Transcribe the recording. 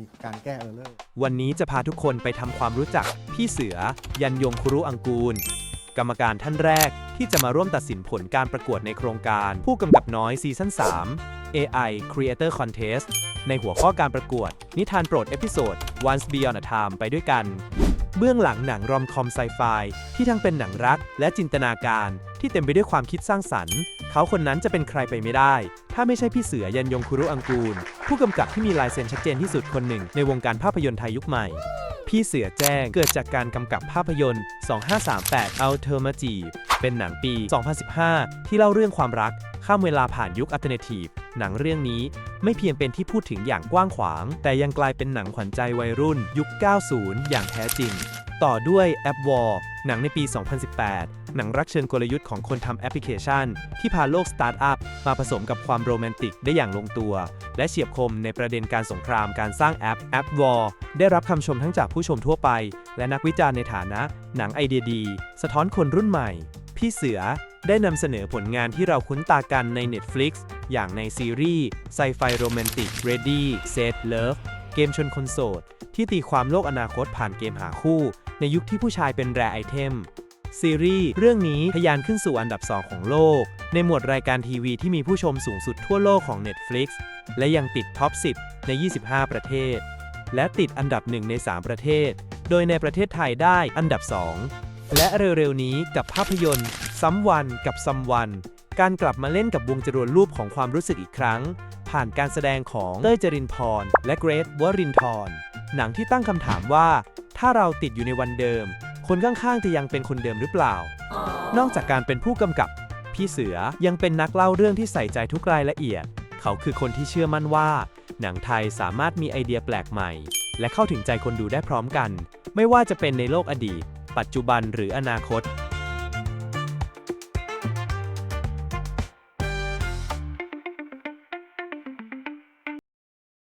มีการแก้เออร์เลอร์วันนี้จะพาทุกคนไปทำความรู้จัก พี่เสือ ยันยงครุอังกูล กรรมการท่านแรกที่จะมาร่วมตัดสินผลการประกวดในโครงการ ผู้กำกับน้อยซีซั่น3 AI Creator Contest ในหัวข้อการประกวด นิทานโปรดเอพิโซด Once Beyond a Time ไปด้วยกัน เบื้องหลังหนังรอมคอมไซไฟที่ทั้งเป็นหนังรักและจินตนาการที่เต็มไปด้วยความคิดสร้างสรรค์ เขาคนนั้นจะเป็นใครไปไม่ได้ ถ้าไม่ใช่พี่เสือยันยงคุรุอังกูล ผู้กำกับที่มีลายเซ็นชัดเจนที่สุดคนหนึ่งในวงการภาพยนตร์ไทยยุคใหม่ พี่เสือแจ้งเกิดจากการกำกับภาพยนตร์ 2538 Alternative เป็นหนังปี 2015 ที่เล่าเรื่องความรัก ข้ามเวลาผ่านยุคอัลเทอร์เนทีฟหนังเรื่องนี้ไม่เพียงเป็นที่พูดถึงอย่างกว้างขวาง แต่ยังกลายเป็นหนังขวัญใจวัยรุ่น ยุค 90 อย่างแท้จริง ต่อด้วยแอปวอลหนังในปี 2018 หนังรักเชิงกลยุทธ์ของคนทำแอปพลิเคชัน ที่พาโลกสตาร์ทอัพมาผสมกับความโรแมนติกได้อย่างลงตัว และเฉียบคมในประเด็นการสงครามการสร้างแอปแอปวอลได้รับคำชมทั้งจากผู้ชมทั่วไป และนักวิจารณ์ในฐานะ หนังไอเดียดี สะท้อนคนรุ่นใหม่ พี่เสือได้นำเสนอผลงานที่เราคุ้นตากันใน Netflix อย่างในซีรีส์ไซไฟโรแมนติก Ready Set Love เกมชนคนโสด ที่ตีความโลกอนาคตผ่านเกมหาคู่ ในยุคที่ผู้ชายเป็นแรไอเทมซีรีส์เรื่องนี้ทะยานขึ้นสู่อันดับ 2 ของโลก ในหมวดรายการทีวีที่มีผู้ชมสูงสุดทั่วโลกของ Netflix และยังติดท็อป 10 ใน 25 ประเทศ และติดอันดับ 1 ใน 3 ประเทศ โดยในประเทศไทยได้อันดับ 2 และเร็วๆ นี้กับภาพยนตร์ซ้ำวันกับซ้ำวันการกลับมาเล่นกับวงจรวดรูปของความรู้สึกอีกครั้ง ผ่านการแสดงของเต้ยจรินพรและเกรทวรินทร์หนังที่ตั้งคำถามว่า ถ้าเราติดอยู่ในวันเดิม คนข้างๆจะยังเป็นคนเดิมหรือเปล่า นอกจากการเป็นผู้กำกับ พี่เสือยังเป็นนักเล่าเรื่องที่ใส่ใจทุกรายละเอียด เขาคือคนที่เชื่อมั่นว่า หนังไทยสามารถมีไอเดียแปลกใหม่ และเข้าถึงใจคนดูได้พร้อมกัน ไม่ว่าจะเป็นในโลกอดีต ปัจจุบันหรืออนาคต